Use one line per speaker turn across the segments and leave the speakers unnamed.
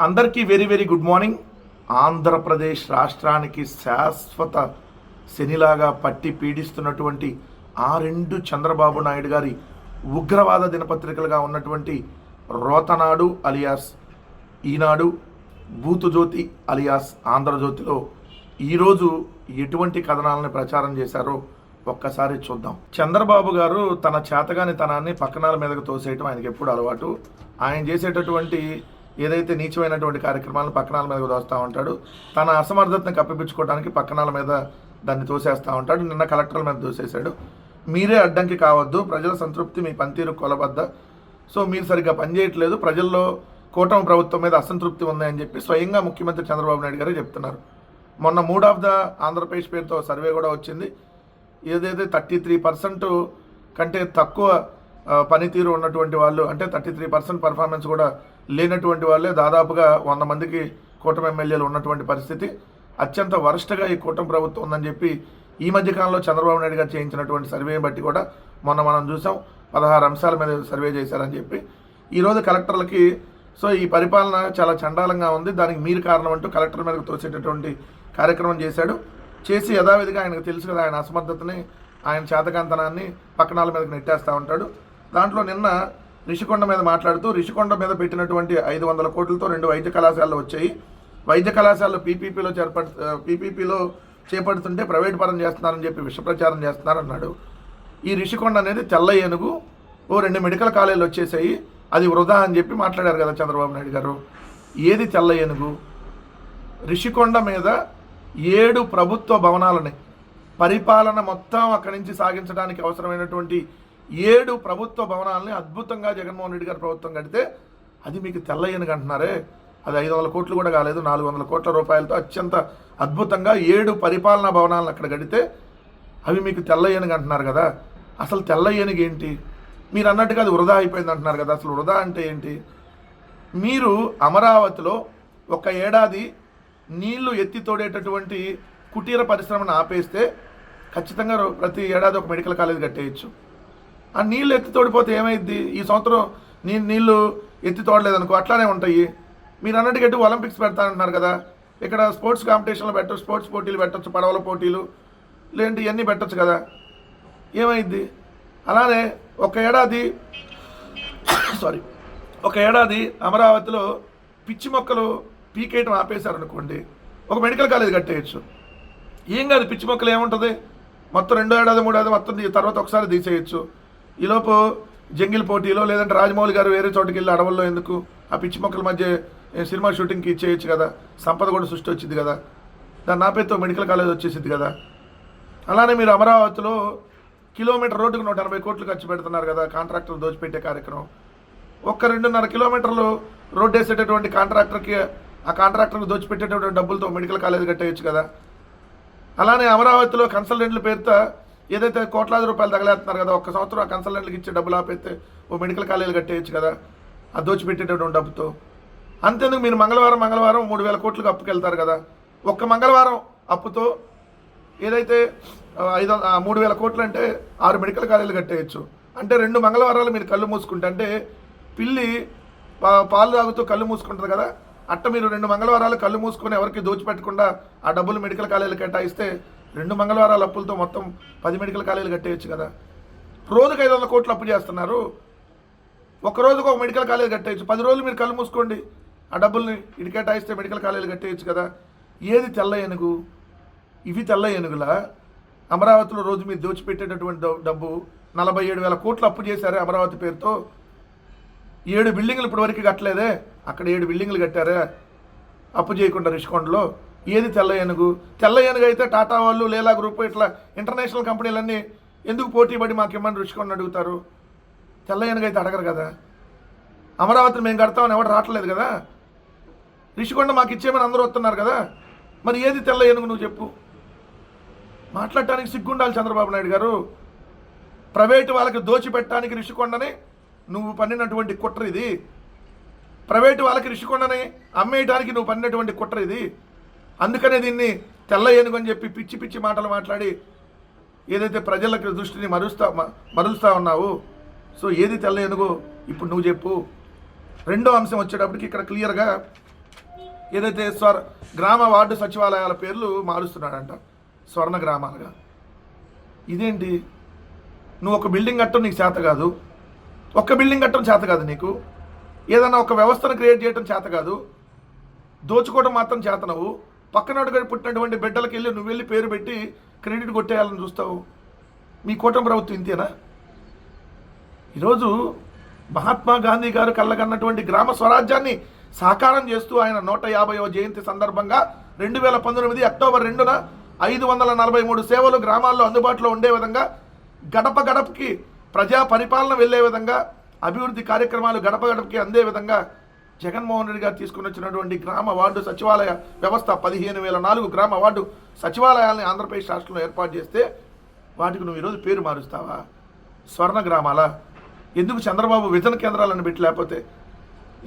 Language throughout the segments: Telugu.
అందరికీ very very good morning. Andhra Pradesh రాష్ట్రానికి శాశ్వత శనిలాగా పట్టి పీడిస్తున్నటువంటి ఆ రెండు చంద్రబాబు నాయుడు గారి ఉగ్రవాద దినపత్రికలుగా ఉన్నటువంటి రోతనాడు అలియాస్ ఈనాడు భూతుజ్యోతి అలియాస్ ఆంధ్రజ్యోతిలో ఈరోజు ఎటువంటి కథనాలను ప్రచారం చేశారో ఒక్కసారి చూద్దాం. చంద్రబాబు గారు తన చేతగాని తనాన్ని పక్కనాల మీదకు తోసేయటం ఆయనకి ఎప్పుడు అలవాటు. ఆయన చేసేటటువంటి ఏదైతే నీచమైనటువంటి కార్యక్రమాలను పక్కనాల మీద దోస్తూ ఉంటాడు తన అసమర్థతను కప్పిపుచ్చుకోవడానికి పక్కనాల మీద దాన్ని తోసేస్తూ ఉంటాడు. నిన్న కలెక్టర్ల మీద తోసేశాడు. మీరే అడ్డంకి కావద్దు ప్రజల సంతృప్తి మీ పనితీరు కొలబద్ద సో మీరు సరిగ్గా పనిచేయట్లేదు ప్రజల్లో కూటమి ప్రభుత్వం మీద అసంతృప్తి ఉందని చెప్పి స్వయంగా ముఖ్యమంత్రి చంద్రబాబు నాయుడు గారే చెప్తున్నారు. మొన్న మూడ్ ఆఫ్ ద ఆంధ్రప్రదేశ్ పేరుతో సర్వే కూడా వచ్చింది. ఏదైతే థర్టీ త్రీ పర్సెంట్ కంటే తక్కువ పనితీరు ఉన్నటువంటి వాళ్ళు అంటే థర్టీ త్రీ పర్సెంట్ పర్ఫార్మెన్స్ కూడా లేనటువంటి వాళ్ళే దాదాపుగా వంద మందికి కూటమి ఎమ్మెల్యేలు ఉన్నటువంటి పరిస్థితి. అత్యంత వరస్ట్గా ఈ కూటమి ప్రభుత్వం ఉందని చెప్పి ఈ మధ్యకాలంలో చంద్రబాబు నాయుడు గారు చేయించినటువంటి సర్వే బట్టి కూడా మొన్న మనం చూసాం. పదహారు అంశాల మీద సర్వే చేశారని చెప్పి. ఈరోజు కలెక్టర్లకి సో ఈ పరిపాలన చాలా చండాలంగా ఉంది. దానికి మీరు కారణం అంటూ కలెక్టర్ మీదకు తోసేటటువంటి కార్యక్రమం చేశాడు. చేసి యథావిధిగా ఆయనకు తెలుసు కదా ఆయన అసమర్థతని ఆయన చేతకాంతనాన్ని పక్కనాల మీదకి నెట్టేస్తూ ఉంటాడు. దాంట్లో నిన్న రిషికొండ మీద మాట్లాడుతూ రిషికొండ మీద పెట్టినటువంటి ఐదు వందల కోట్లతో రెండు వైద్య కళాశాలలు వచ్చాయి. వైద్య కళాశాలలు పీపీపీలో చేపడు పీపీపీలో చేపడుతుంటే ప్రైవేట్ పరం చేస్తున్నారని చెప్పి విషప్రచారం చేస్తున్నారన్నాడు. ఈ రిషికొండ అనేది తెల్ల ఏనుగు ఓ రెండు మెడికల్ కాలేజీలు వచ్చేసాయి. అది వృధా అని చెప్పి మాట్లాడారు కదా చంద్రబాబు నాయుడు గారు. ఏది తెల్ల ఏనుగు? రిషికొండ మీద ఏడు ప్రభుత్వ భవనాలని పరిపాలన మొత్తం అక్కడి నుంచి సాగించడానికి అవసరమైనటువంటి ఏడు ప్రభుత్వ భవనాలని అద్భుతంగా జగన్మోహన్ రెడ్డి గారి ప్రభుత్వం కడితే అది మీకు తెల్ల అంటున్నారే అది ఐదు వందల కోట్లు కూడా కాలేదు నాలుగు వందల కోట్ల రూపాయలతో అత్యంత అద్భుతంగా ఏడు పరిపాలనా భవనాలను అక్కడ కడితే అవి మీకు తెల్ల అంటున్నారు కదా. అసలు తెల్ల ఏనుగు ఏంటి? మీరు అన్నట్టుగా అది వృధా అయిపోయింది అంటున్నారు కదా. అసలు వృధా అంటే ఏంటి? మీరు అమరావతిలో ఒక ఏడాది నీళ్ళు ఎత్తి తోడేటటువంటి కుటీర పరిశ్రమను ఆపేస్తే ఖచ్చితంగా ప్రతి ఏడాది ఒక మెడికల్ కాలేజ్ కట్టేయచ్చు. ఆ నీళ్ళు ఎత్తి తోడిపోతే ఏమైద్ది? ఈ సంవత్సరం నీ నీళ్ళు ఎత్తి తోడలేదనుకో అట్లానే ఉంటాయి. మీరు అన్నట్టుగా ఒలింపిక్స్ పెడతానంటున్నారు కదా. ఇక్కడ స్పోర్ట్స్ కాంపిటీషన్లు పెట్టచ్చు స్పోర్ట్స్ పోటీలు పెట్టచ్చు పడవల పోటీలు లేదంటే ఇవన్నీ పెట్టచ్చు కదా. ఏమైద్ది? అలానే ఒక ఏడాది సారీ ఒక ఏడాది అమరావతిలో పిచ్చి మొక్కలు పీకేయటం ఆపేశారనుకోండి ఒక మెడికల్ కాలేజ్ కట్టేయచ్చు. ఏం కాదు పిచ్చి మొక్కలు ఏముంటుంది? మొత్తం రెండో ఏడాది మూడో ఏడాది మొత్తం తర్వాత ఒకసారి తీసేయచ్చు. ఈలోపు జంగిల్ పోటీలో లేదంటే రాజమౌళి గారు వేరే చోటుకి వెళ్ళి అడవుల్లో ఎందుకు? ఆ పిచ్చి మొక్కల మధ్య సినిమా షూటింగ్కి ఇచ్చేయచ్చు కదా. సంపద కూడా సృష్టి వచ్చింది కదా. దాని నా పేరుతో మెడికల్ కాలేజ్ వచ్చేసింది కదా. అలానే మీరు అమరావతిలో కిలోమీటర్ రోడ్డుకు నూట ఎనభై కోట్లు ఖర్చు పెడుతున్నారు కదా కాంట్రాక్టర్ దోచిపెట్టే కార్యక్రమం. ఒక్క రెండున్నర కిలోమీటర్లు రోడ్డు వేసేటటువంటి కాంట్రాక్టర్కి ఆ కాంట్రాక్టర్కి దోచిపెట్టేటటువంటి డబ్బులతో మెడికల్ కాలేజ్ కట్టేయచ్చు కదా. అలానే అమరావతిలో కన్సల్టెంట్ల పేరుతో ఏదైతే కోట్లాది రూపాయలు తగలేస్తున్నారు కదా ఒక్క సంవత్సరం ఆ కన్సల్టెంట్లకు ఇచ్చే డబ్బులు ఆపేస్తే ఓ మెడికల్ కాలేజీలు కట్టేయచ్చు కదా ఆ దోచిపెట్టేటటువంటి డబ్బుతో. అంతేందుకు మీరు మంగళవారం మంగళవారం మూడు వేల కోట్లకు అప్పుకెళ్తారు కదా ఒక్క మంగళవారం అప్పుతో ఏదైతే ఐదు వంద- మూడు వేల కోట్లు అంటే ఆరు మెడికల్ కాలేజీలు కట్టేయచ్చు. అంటే రెండు మంగళవారాలు మీరు కళ్ళు మూసుకుంటే అంటే పిల్లి పాలు తాగుతూ కళ్ళు మూసుకుంటుంది కదా అట్ట మీరు రెండు మంగళవారాలు కళ్ళు మూసుకొని ఎవరికి దోచిపెట్టకుండా ఆ డబ్బులు మెడికల్ కాలేజీలు కేటాయిస్తే రెండు మంగళవారాల అప్పులతో మొత్తం పది మెడికల్ కాలేజీలు కట్టేయచ్చు కదా. రోజుకు ఐదు వందల కోట్లు అప్పు చేస్తున్నారు. ఒక రోజుకు ఒక మెడికల్ కాలేజ్ కట్టేయచ్చు. పది రోజులు మీరు కళ్ళు మూసుకోండి. ఆ డబ్బుల్ని ఇటు కేటాయిస్తే మెడికల్ కాలేజీలు కట్టేయచ్చు కదా. ఏది తెల్ల ఏనుగు ఇవి తెల్ల ఏనుగుల అమరావతిలో రోజు మీరు దోచిపెట్టేటటువంటి డబ్బు- డబ్బు నలభై ఏడు వేల కోట్లు అప్పు చేశారే అమరావతి పేరుతో. ఏడు బిల్డింగ్లు ఇప్పటివరకు కట్టలేదే. అక్కడ ఏడు బిల్డింగ్లు కట్టారే. అప్పు చేయకుండా రిషికొండలో. ఏది తెల్ల ఏనుగు? తెల్ల ఏనుగు అయితే టాటా వాళ్ళు లేలా గ్రూప్ ఇట్లా ఇంటర్నేషనల్ కంపెనీలన్నీ ఎందుకు పోటీ పడి మాకు ఇమ్మని రుషికొండ అడుగుతారు? తెల్ల ఏనుగు అయితే అడగరు కదా. అమరావతిని మేము కడతామని ఎవరు రావట్లేదు కదా? రిషికొండ మాకు ఇచ్చేయమని అందరూ వస్తున్నారు కదా? మరి ఏది తెల్ల ఏనుగు నువ్వు చెప్పు. మాట్లాడటానికి సిగ్గుండాలి చంద్రబాబు నాయుడు గారు. ప్రైవేటు వాళ్ళకి దోచిపెట్టడానికి రిషికొండని నువ్వు పన్నినటువంటి కుట్ర ఇది. ప్రైవేటు వాళ్ళకి రిషికొండని అమ్మేయడానికి నువ్వు పన్నినటువంటి కుట్ర ఇది. అందుకనే దీన్ని తెల్ల ఏనుగు అని చెప్పి పిచ్చి పిచ్చి మాటలు మాట్లాడి ఏదైతే ప్రజలకు దృష్టిని మరుస్తా మ- ఉన్నావు సో ఏది తెల్ల ఏనుగు ఇప్పుడు నువ్వు చెప్పు. రెండో అంశం వచ్చేటప్పటికి ఇక్కడ క్లియర్గా ఏదైతే స్వర్ గ్రామ వార్డు సచివాలయాల పేర్లు మారుస్తున్నాడంట. స్వర్ణ గ్రామాలుగా. ఇదేంటి? నువ్వు ఒక బిల్డింగ్ కట్టడం నీకు చేత కాదు. ఒక్క బిల్డింగ్ కట్టడం చేత కాదు నీకు. ఏదైనా ఒక వ్యవస్థను క్రియేట్ చేయడం చేత కాదు. దోచుకోవడం మాత్రం చేతనవు పక్కనోడుగా పుట్టినటువంటి బిడ్డలకి వెళ్ళి నువ్వు వెళ్ళి పేరు పెట్టి క్రెడిట్ కొట్టేయాలని చూస్తావు. మీ కూటమి ప్రభుత్వం ఇంతేనా? ఈరోజు మహాత్మా గాంధీ గారు కళ్ళకన్నటువంటి గ్రామ స్వరాజ్యాన్ని సాకారం చేస్తూ ఆయన నూట యాభైవ జయంతి సందర్భంగా రెండు వేల పంతొమ్మిది అక్టోబర్ రెండున ఐదు వందల నలభై మూడు సేవలు గ్రామాల్లో అందుబాటులో ఉండే విధంగా గడప గడపకి ప్రజా పరిపాలన వెళ్ళే విధంగా అభివృద్ధి కార్యక్రమాలు గడప గడపకి అందే విధంగా జగన్మోహన్ రెడ్డి గారు తీసుకుని వచ్చినటువంటి గ్రామ వార్డు సచివాలయ వ్యవస్థ పదిహేను వేల నాలుగు గ్రామ వార్డు సచివాలయాల్ని ఆంధ్రప్రదేశ్ రాష్ట్రంలో ఏర్పాటు చేస్తే వాటికి నువ్వు ఈరోజు పేరు మారుస్తావా? స్వర్ణ గ్రామాల. ఎందుకు చంద్రబాబు విజన కేంద్రాలను పెట్టి లేకపోతే?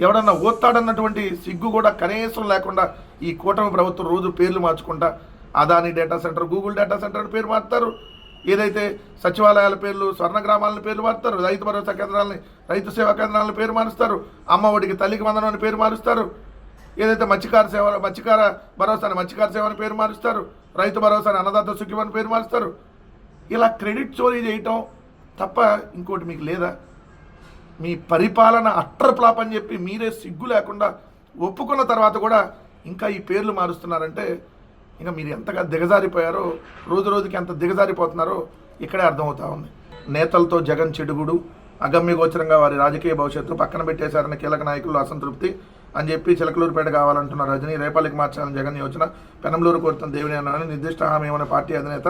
ఎవడన్నా ఓత్తాడన్నటువంటి సిగ్గు కూడా కనీసం లేకుండా ఈ కూటమి ప్రభుత్వం రోజు పేర్లు మార్చుకుంటా. Adani data centre Google data centre అని పేరు మారుతారు. ఏదైతే సచివాలయాల పేర్లు స్వర్ణ గ్రామాల పేర్లు మారుస్తారు రైతు భరోసా కేంద్రాలని రైతు సేవా కేంద్రాలను పేరు మారుస్తారు అమ్మ ఒడికి తల్లికి వందనం అని పేరు మారుస్తారు ఏదైతే మత్స్యకార సేవ మత్స్యకార భరోసా అని మత్స్యకార సేవ అని పేరు మారుస్తారు రైతు భరోసా అన్నదాత సుఖిం అని పేరు మారుస్తారు. ఇలా క్రెడిట్ చోరీ చేయటం తప్ప ఇంకోటి మీకు లేదా? మీ పరిపాలన అట్టర్ ఫ్లాప్ అని చెప్పి మీరే సిగ్గు లేకుండా ఒప్పుకున్న తర్వాత కూడా ఇంకా ఈ పేర్లు మారుస్తున్నారంటే ఇంకా మీరు ఎంతగా దిగజారిపోయారో రోజు రోజుకి ఎంత దిగజారిపోతున్నారో ఇక్కడే అర్థమవుతా ఉంది. నేతలతో జగన్ చెడుగుడు అగమ్యగోచరంగా వారి రాజకీయ భవిష్యత్తు పక్కన పెట్టేశారన్న కీలక నాయకులు అసంతృప్తి అని చెప్పి చిలకలూరుపేట కావాలంటున్న రజనీ రేపల్లికి మార్చాలని జగన్ యోచన పెనంలూరు కోరుతున్న దేవిని అన్నారని నిర్దిష్ట హామీ ఏమైనా పార్టీ అధినేత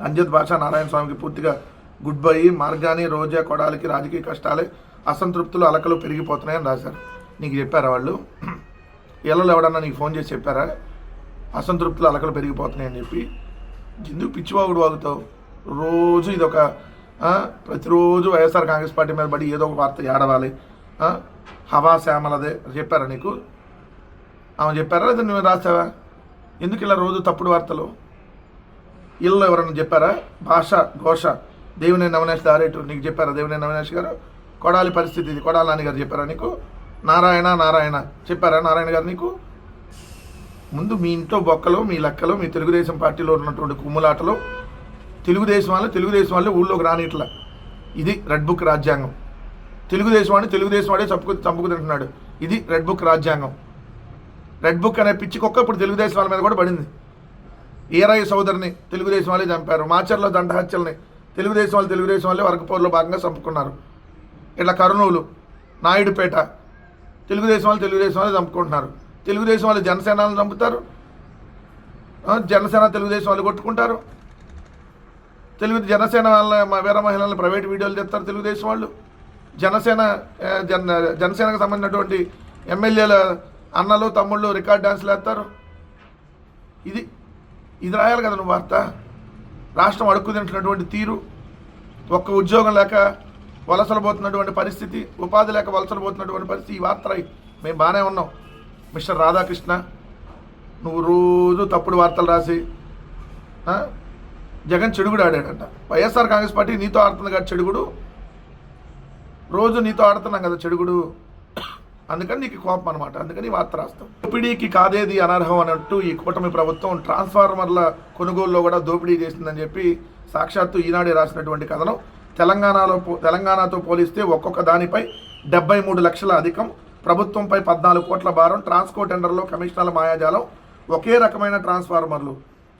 అంజిత్ భాష నారాయణ స్వామికి పూర్తిగా గుడ్ బై మార్గాని రోజా కొడాలికి రాజకీయ కష్టాలే అసంతృప్తులు అలకలు పెరిగిపోతున్నాయని రాశారు. నీకు చెప్పారా వాళ్ళు? ఇళ్ళలో ఎవడన్నా నీకు ఫోన్ చేసి చెప్పారా? అసంతృప్తులు అలకలు పెరిగిపోతున్నాయని చెప్పి ఎందుకు పిచ్చివాగుడు వాగుతావు. రోజు ఇది ఒక ప్రతిరోజు వైఎస్ఆర్ కాంగ్రెస్ పార్టీ మీద పడి ఏదో ఒక వార్త ఏడవాలి. హవా శ్యామలదే చెప్పారా నీకు? ఆమె చెప్పారా లేదా నువ్వు రాసావా ఎందుకు ఇలా రోజు తప్పుడు వార్తలు? ఇళ్ళు ఎవరైనా చెప్పారా? భాష ఘోష దేవినేని నవనేష్ దారేటు నీకు చెప్పారా? దేవినేని నవనేష్ గారు? కొడాలి పరిస్థితి ఇది. కొడాలి నాన్నగారు గారు చెప్పారా నీకు? నారాయణ నారాయణ చెప్పారా నారాయణ గారు నీకు? ముందు మీ ఇంట్లో బొక్కలు మీ లెక్కలో మీ తెలుగుదేశం పార్టీలో ఉన్నటువంటి కుమ్ములాటలో తెలుగుదేశం వాళ్ళు తెలుగుదేశం వాళ్ళు ఊళ్ళోకి రానిట్ల. ఇది రెడ్ బుక్ రాజ్యాంగం. తెలుగుదేశం వాడిని తెలుగుదేశం వాడే చంపుకు చంపుకు తింటున్నాడు ఇది రెడ్ బుక్ రాజ్యాంగం. రెడ్ బుక్ అనే పిచ్చి కుక్క ఇప్పుడు తెలుగుదేశం వాళ్ళ మీద కూడా పడింది. ఈరయ్య సోదరిని తెలుగుదేశం వాళ్ళే చంపారు. మాచర్లో దండ హత్యల్ని తెలుగుదేశం వాళ్ళు తెలుగుదేశం వాళ్ళే వరకపోరులో భాగంగా చంపుకున్నారు. ఇట్లా కర్నూలు నాయుడుపేట తెలుగుదేశం వాళ్ళు తెలుగుదేశం వాళ్ళే చంపుకుంటున్నారు. తెలుగుదేశం వాళ్ళు జనసేనలను చంపుతారు. జనసేన తెలుగుదేశం వాళ్ళు కొట్టుకుంటారు. తెలుగు జనసేన వాళ్ళ మ- మహిళలను ప్రైవేట్ వీడియోలు తెస్తారు తెలుగుదేశం వాళ్ళు. జనసేన జన జనసేనకు సంబంధించినటువంటి ఎమ్మెల్యేల అన్నలు తమ్ముళ్ళు రికార్డ్ డ్యాన్స్లు వేస్తారు. ఇది ఇది రాయాలి కదా నువ్వు వార్త? రాష్ట్రం అడుక్కు తింటున్నటువంటి తీరు ఒక్క ఉద్యోగం లేక వలసలు పోతున్నటువంటి పరిస్థితి ఉపాధి లేక వలసలు పోతున్నటువంటి పరిస్థితి ఈ వార్త మేము బాగానే ఉన్నాం. మిస్టర్ రాధాకృష్ణ నువ్వు రోజు తప్పుడు వార్తలు రాసి జగన్ చెడుగుడు ఆడాడంట. వైఎస్ఆర్ కాంగ్రెస్ పార్టీ నీతో ఆడుతుంది కదా చెడుగుడు? రోజు నీతో ఆడుతున్నాం కదా చెడుగుడు? అందుకని నీకు కోపం అనమాట అందుకని వార్త రాస్తాం. దోపిడీకి కాదేది అనర్హం అన్నట్టు ఈ కూటమి ప్రభుత్వం ట్రాన్స్ఫార్మర్ల కొనుగోలులో కూడా దోపిడీ చేసిందని చెప్పి సాక్షాత్తు ఈనాడే రాసినటువంటి కథనం. తెలంగాణలో పో- తెలంగాణతో పోలిస్తే ఒక్కొక్క దానిపై డెబ్బై మూడు లక్షల అధికం ప్రభుత్వంపై పద్నాలుగు కోట్ల భారం ట్రాన్స్కో టెండర్లో కమిషనర్ల మాయాజాలం ఒకే రకమైన ట్రాన్స్ఫార్మర్లు.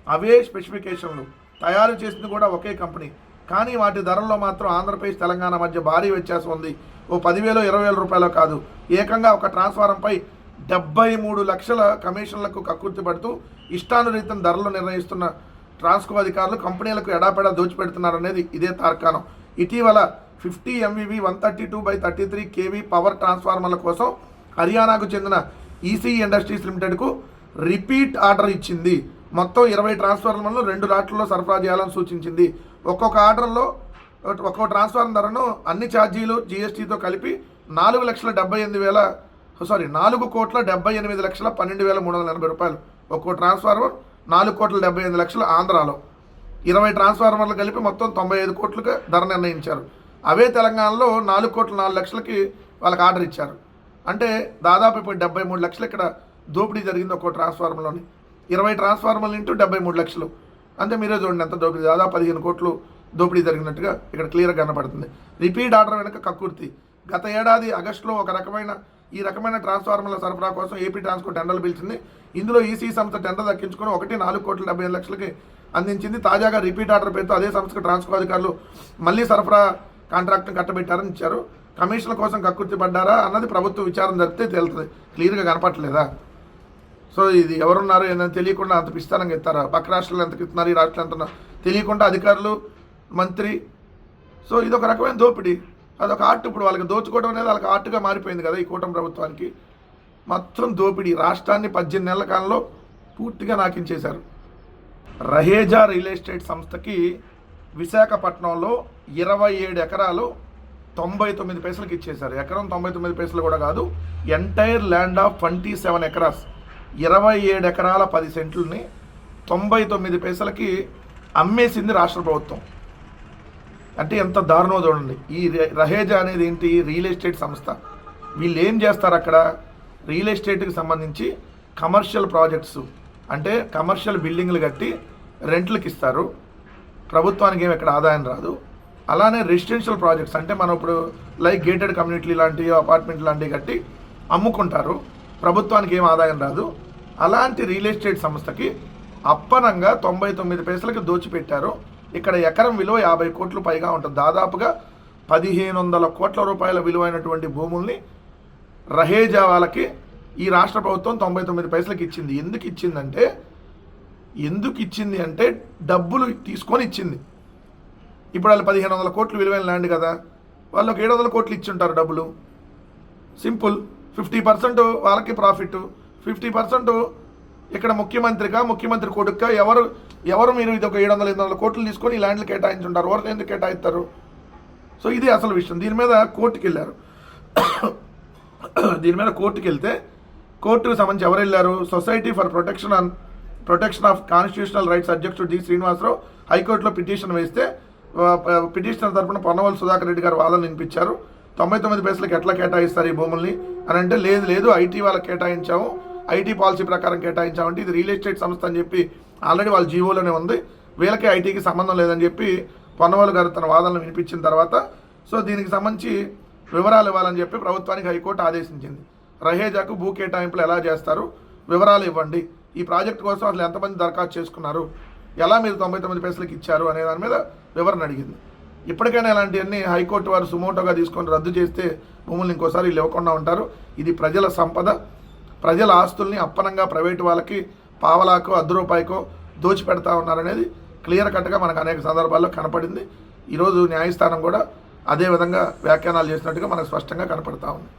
అవే స్పెసిఫికేషన్లు. తయారు చేసింది కూడా ఒకే కంపెనీ. కానీ వాటి ధరల్లో మాత్రం ఆంధ్రప్రదేశ్ తెలంగాణ మధ్య భారీ వ్యత్యాసం ఉంది. ఓ పదివేలు ఇరవై వేల రూపాయలు కాదు. ఏకంగా ఒక ట్రాన్స్ఫారంపై డెబ్బై మూడు లక్షల కమిషన్లకు కక్కుర్తి పడుతూ ఇష్టానురీతం ధరలు నిర్ణయిస్తున్న ట్రాన్స్కో అధికారులు కంపెనీలకు ఎడాపెడా దోచిపెడుతున్నారనేది ఇదే తార్కాణం. ఇటీవల fifty MVA one thirty two by thirty three KV power ట్రాన్స్ఫార్మర్ల కోసం హర్యానాకు చెందిన ఈసీ ఇండస్ట్రీస్ లిమిటెడ్కు రిపీట్ ఆర్డర్ ఇచ్చింది. మొత్తం ఇరవై ట్రాన్స్ఫార్మర్లను రెండు రాట్లలో సరఫరా చేయాలని సూచించింది. ఒక్కొక్క ఆర్డర్లో ఒక్కొక్క ట్రాన్స్ఫార్మర్ ధరను అన్ని ఛార్జీలు జీఎస్టీతో కలిపి నాలుగు లక్షల డెబ్బై ఎనిమిది వేల సారీ నాలుగు కోట్ల డెబ్బై ఎనిమిది లక్షల పన్నెండు వేల మూడు వందల ఎనభై రూపాయలు. ఒక్కో ట్రాన్స్ఫార్మర్ నాలుగు కోట్ల డెబ్బై ఎనిమిది లక్షలు ఆంధ్రాలో. ఇరవై ట్రాన్స్ఫార్మర్లు కలిపి మొత్తం తొంభై ఐదు కోట్లకు ధర నిర్ణయించారు. అవే తెలంగాణలో నాలుగు కోట్ల నాలుగు లక్షలకి వాళ్ళకి ఆర్డర్ ఇచ్చారు. అంటే దాదాపు ఇప్పుడు డెబ్బై మూడు లక్షలు ఇక్కడ దోపిడీ జరిగింది ఒక్కో ట్రాన్స్ఫార్మర్లోని. ఇరవై ట్రాన్స్ఫార్మర్లు ఇంటూ డెబ్బై మూడు లక్షలు. అంతే మీరే చూడండి ఎంత దోపిడీ. దాదాపు పదిహేను కోట్లు దోపిడీ జరిగినట్టుగా ఇక్కడ క్లియర్గా కనపడుతుంది. రిపీట్ ఆర్డర్ వెనుక కక్కుర్తి. గత ఏడాది ఆగస్టులో ఒక రకమైన ఈ రకమైన ట్రాన్స్ఫార్మర్ల సరఫరా కోసం ఏపీ ట్రాన్స్కో టెండర్లు పిలిచింది. ఇందులో ఈసీ సంస్థ టెండర్ దక్కించుకొని ఒకటి నాలుగు కోట్ల డెబ్బై ఐదు లక్షలకి అందించింది. తాజాగా రిపీట్ ఆర్డర్ పేరుతో అదే సంస్థకు ట్రాన్స్కో అధికారులు మళ్ళీ సరఫరా కాంట్రాక్ట్ని కట్టబెట్టారని ఇచ్చారు. కమిషన్ల కోసం కక్కుర్తి పడ్డారా అన్నది ప్రభుత్వం విచారం జరిపితే తేలుతుంది. క్లియర్గా కనపట్లేదా సో ఇది ఎవరున్నారు ఏదైనా తెలియకుండా అంత పిస్తానంగా ఇస్తారా పక్క రాష్ట్రాలు ఎంత ఇస్తున్నారు ఈ రాష్ట్రాలు ఎంత తెలియకుండా అధికారులు మంత్రి. సో ఇది ఒక రకమైన దోపిడీ. అదొక ఆర్ట్ ఇప్పుడు వాళ్ళకి దోచుకోవడం అనేది వాళ్ళకి ఆర్ట్గా మారిపోయింది కదా ఈ కూటమి ప్రభుత్వానికి. మొత్తం దోపిడీ. రాష్ట్రాన్ని పద్దెనిమిది నెలల కాలంలో పూర్తిగా నాకించేశారు. రహేజా రియల్ ఎస్టేట్ సంస్థకి విశాఖపట్నంలో ఇరవై ఏడు ఎకరాలు తొంభై తొమ్మిది పైసలకి ఇచ్చేశారు. ఎకరం తొంభై తొమ్మిది పైసలు కూడా కాదు entire land of twenty seven acres ఇరవై ఏడు ఎకరాల పది సెంట్లని తొంభై తొమ్మిది పైసలకి అమ్మేసింది రాష్ట్ర ప్రభుత్వం. అంటే ఎంత దారుణో చూడండి. ఈ రహేజా అనేది ఏంటి? రియల్ ఎస్టేట్ సంస్థ. వీళ్ళు ఏం చేస్తారు అక్కడ? రియల్ ఎస్టేట్కి సంబంధించి కమర్షియల్ ప్రాజెక్ట్స్ అంటే కమర్షియల్ బిల్డింగ్లు కట్టి రెంట్లకు ఇస్తారు. ప్రభుత్వానికి ఏమి ఎక్కడ ఆదాయం రాదు. అలానే రెసిడెన్షియల్ ప్రాజెక్ట్స్ అంటే మనం ఇప్పుడు లైక్ గేటెడ్ కమ్యూనిటీ లాంటివి అపార్ట్మెంట్ లాంటివి కట్టి అమ్ముకుంటారు. ప్రభుత్వానికి ఏం ఆదాయం రాదు. అలాంటి రియల్ ఎస్టేట్ సంస్థకి అప్పనంగా తొంభై తొమ్మిది పైసలకి దోచిపెట్టారు. ఇక్కడ ఎకరం విలువ యాభై కోట్లు పైగా ఉంటుంది. దాదాపుగా పదిహేను వందల కోట్ల రూపాయల విలువైనటువంటి భూముల్ని రహేజా వాళ్ళకి ఈ రాష్ట్ర ప్రభుత్వం తొంభై తొమ్మిది పైసలకి ఇచ్చింది. ఎందుకు ఇచ్చిందంటే ఎందుకు ఇచ్చింది అంటే డబ్బులు తీసుకొని ఇచ్చింది ఇప్పుడు వాళ్ళు పదిహేను వందల కోట్లు విలువైన ల్యాండ్ కదా వాళ్ళు ఒక ఏడు వందల కోట్లు ఇచ్చుంటారు డబ్బులు. సింపుల్. ఫిఫ్టీ పర్సెంట్ వాళ్ళకి ప్రాఫిట్. ఫిఫ్టీ పర్సెంట్ ఇక్కడ ముఖ్యమంత్రిగా ముఖ్యమంత్రి కొడుక్క ఎవరు ఎవరు మీరు ఇది ఒక ఏడు వందల ఎనిమిది వందల కోట్లు తీసుకొని ఈ ల్యాండ్లు కేటాయించుంటారు ఎవరు ఎందుకు కేటాయిస్తారు? సో ఇది అసలు విషయం. దీని మీద కోర్టుకి వెళ్ళారు దీని మీద కోర్టుకి వెళ్తే కోర్టుకు సంబంధించి ఎవరు వెళ్ళారు society for protection on protection of constitutional rights అధ్యక్షుడు డి శ్రీనివాసరావు హైకోర్టులో పిటిషన్ వేస్తే పిటిషనర్ తరపున పొన్నవల్ సుధాకర్ రెడ్డి గారు వాదన వినిపించారు. తొంభై తొమ్మిది పేసులకు ఎట్లా కేటాయిస్తారు ఈ భూముల్ని? అని అంటే లేదు లేదు ఐటీ వాళ్ళకి కేటాయించాము ఐటీ పాలసీ ప్రకారం కేటాయించామంటే ఇది రియల్ ఎస్టేట్ సంస్థ అని చెప్పి ఆల్రెడీ వాళ్ళ జీవోలోనే ఉంది. వీళ్ళకి ఐటీకి సంబంధం లేదని చెప్పి పొన్నవాళ్ళు గారు తన వాదనలు వినిపించిన తర్వాత సో దీనికి సంబంధించి వివరాలు ఇవ్వాలని చెప్పి ప్రభుత్వానికి హైకోర్టు ఆదేశించింది. రహేజాకు భూ కేటాయింపులు ఎలా చేస్తారు? వివరాలు ఇవ్వండి. ఈ ప్రాజెక్ట్ కోసం అసలు ఎంతమంది దరఖాస్తు చేసుకున్నారు? ఎలా మీరు తొంభై తొమ్మిది పైసలకి ఇచ్చారు అనే దాని మీద వివరణ అడిగింది. ఇప్పటికైనా ఇలాంటివన్నీ హైకోర్టు వారు సుమోటోగా తీసుకొని రద్దు చేస్తే భూములు ఇంకోసారి వీళ్ళు ఇవ్వకుండా ఉంటారు. ఇది ప్రజల సంపద. ప్రజల ఆస్తుల్ని అప్పనంగా ప్రైవేటు వాళ్ళకి పావలాకో అర్ధ రూపాయికో దోచిపెడతా ఉన్నారనేది క్లియర్ కట్గా మనకు అనేక సందర్భాల్లో కనపడింది. ఈరోజు న్యాయస్థానం కూడా అదే విధంగా వ్యాఖ్యానాలు చేసినట్టుగా మనకు స్పష్టంగా కనపడతా ఉంది.